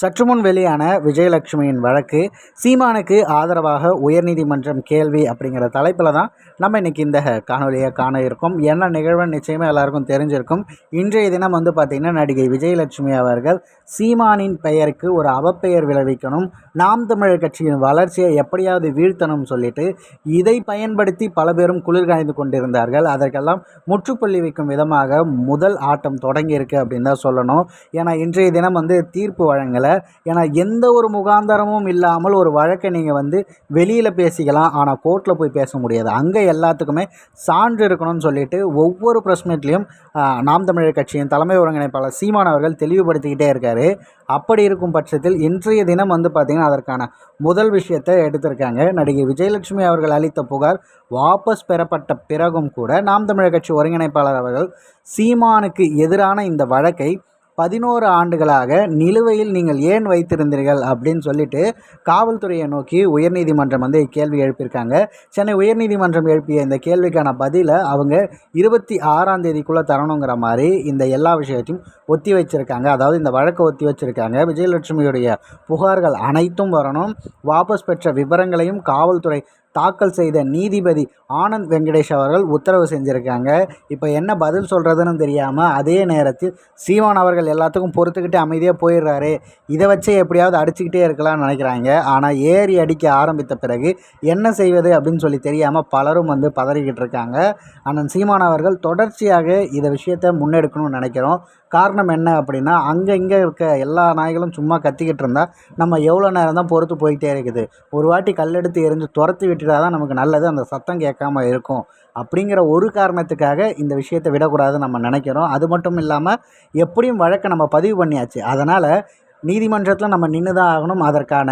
சற்று முன் வெளியான விஜயலட்சுமியின் வழக்கு சீமானுக்கு ஆதரவாக உயர்நீதிமன்றம் கேள்வி அப்படிங்கிற தலைப்பில் தான் நம்ம இன்றைக்கி இந்த காணொலியை காண இருக்கோம். என்ன நிகழ்வுன்னு நிச்சயமாக எல்லாருக்கும் தெரிஞ்சிருக்கும். இன்றைய தினம் வந்து பார்த்திங்கன்னா நடிகை விஜயலட்சுமி அவர்கள் சீமானின் பெயருக்கு ஒரு அவப்பெயர் விளைவிக்கணும். நாம் தமிழர் கட்சியின் வளர்ச்சியை எப்படியாவது வீழ்த்தணும் சொல்லிட்டு இதை பயன்படுத்தி பல பேரும் குளிர்காய்ந்து கொண்டிருந்தார்கள். அதற்கெல்லாம் முற்றுப்புள்ளி வைக்கும் விதமாக முதல் ஆட்டம் தொடங்கியிருக்கு அப்படின்னு தான் சொல்லணும். ஏன்னா இன்றைய தினம் வந்து தீர்ப்பு வழங்கல். ஏன்னா எந்த ஒரு முகாந்தரமும் இல்லாமல் ஒரு வழக்கை நீங்கள் வந்து வெளியில் பேசிக்கலாம் ஆனால் கோர்ட்டில் போய் பேச முடியாது. அங்கே எல்லாத்துக்குமே சான்று இருக்கணும்னு சொல்லிட்டு ஒவ்வொரு ப்ரெஸ் மீட்லேயும் நாம் தமிழர் கட்சியின் தலைமை ஒருங்கிணைப்பாளர் சீமான் அவர்கள் தெளிவுபடுத்திக்கிட்டே இருக்கார். அப்படி இருக்கும் பட்சத்தில் இன்றைய தினம் வந்து பார்த்திங்கன்னா அதற்கான முதல் விஷயத்தை எடுத்திருக்காங்க. நடிகை விஜயலட்சுமி அவர்கள் அளித்த புகார் வாபஸ் பெறப்பட்ட பிறகும் கூட நாம் தமிழர் கட்சி ஒருங்கிணைப்பாளர் அவர்கள் சீமானுக்கு எதிரான இந்த வழக்கை பதினோரு ஆண்டுகளாக நிலுவையில் நீங்கள் ஏன் வைத்திருந்தீர்கள் அப்படின்னு சொல்லிட்டு காவல்துறையை நோக்கி உயர்நீதிமன்றம் வந்து கேள்வி எழுப்பியிருக்காங்க. சென்னை உயர்நீதிமன்றம் எழுப்பிய இந்த கேள்விக்கான பதிலை அவங்க இருபத்தி ஆறாம் தேதிக்குள்ளே தரணுங்கிற மாதிரி இந்த எல்லா விஷயத்தையும் ஒத்தி வச்சுருக்காங்க. அதாவது இந்த வழக்கை ஒத்தி வச்சுருக்காங்க. விஜயலட்சுமியுடைய புகார்கள் அனைத்தும் வரணும். வாபஸ் பெற்ற விவரங்களையும் காவல்துறை தாக்கல் செய்த நீதிபதி ஆனந்த் வெங்கடேஷ் அவர்கள் உத்தரவு செஞ்சுருக்காங்க. இப்போ என்ன பதில் சொல்கிறதுன்னு தெரியாமல் அதே நேரத்தில் சீமான் அவர்கள் எல்லாத்துக்கும் பொறுத்துக்கிட்டு அமைதியாக போயிடுறாரு. இதை வச்சே எப்படியாவது அடிச்சுக்கிட்டே இருக்கலாம்னு நினைக்கிறாங்க. ஆனால் ஏறி அடிக்க ஆரம்பித்த பிறகு என்ன செய்வது அப்படின்னு சொல்லி தெரியாமல் பலரும் வந்து பதறிக்கிட்டு இருக்காங்க. அண்ணன் சீமான் அவர்கள் தொடர்ச்சியாக இதை விஷயத்தை முன்னெடுக்கணும்னு நினைக்கிறோம். காரணம் என்ன அப்படின்னா அங்கே இங்கே இருக்க எல்லா நாய்களும் சும்மா கத்திக்கிட்டு இருந்தால் நம்ம எவ்வளோ நேரம் தான் பொறுத்து போயிட்டே இருக்குது. ஒரு வாட்டி கல்லெடுத்து எரிஞ்சு துரத்தி விட்டுட்டா தான் நமக்கு நல்லது அந்த சத்தம் கேட்காம இருக்கும் அப்படிங்கிற ஒரு காரணத்துக்காக இந்த விஷயத்தை விடக்கூடாதுன்னு நம்ம நினைக்கிறோம். அது மட்டும் இல்லாமல் எப்படியும் வழக்கை நம்ம பதிவு பண்ணியாச்சு. அதனால் நீதிமன்றத்தில் நம்ம நின்று தான் ஆகணும். அதற்கான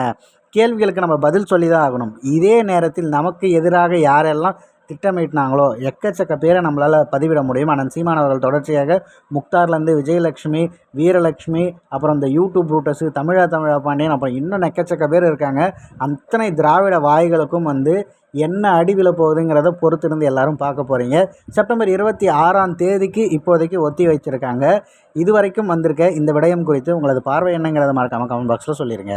கேள்விகளுக்கு நம்ம பதில் சொல்லி தான் ஆகணும். இதே நேரத்தில் நமக்கு எதிராக யாரெல்லாம் திட்டமிட்டினாங்களோ எக்கச்சக்க பேரை நம்மளால் பதிவிட முடியும். ஆனால் சீமான் அவர்கள் தொடர்ச்சியாக முக்தார்லேருந்து விஜயலட்சுமி வீரலட்சுமி அப்புறம் இந்த யூடியூப் ரூட்டர்ஸு தமிழா தமிழா பாண்டியன் அப்புறம் இன்னும் எக்கச்சக்க பேர் இருக்காங்க. அத்தனை திராவிட வாய்களுக்கும் வந்து என்ன அடிவில் போகுதுங்கிறத பொறுத்திருந்து எல்லாரும் பார்க்க போகிறீங்க செப்டம்பர் இருபத்தி ஆறாம் தேதிக்கு இப்போதைக்கு ஒத்தி வச்சுருக்காங்க. இதுவரைக்கும் வந்திருக்க இந்த விடயம் குறித்து உங்களது பார்வை என்னங்கிறத மறக்காமல் கமெண்ட் பாக்ஸில் சொல்லிடுங்க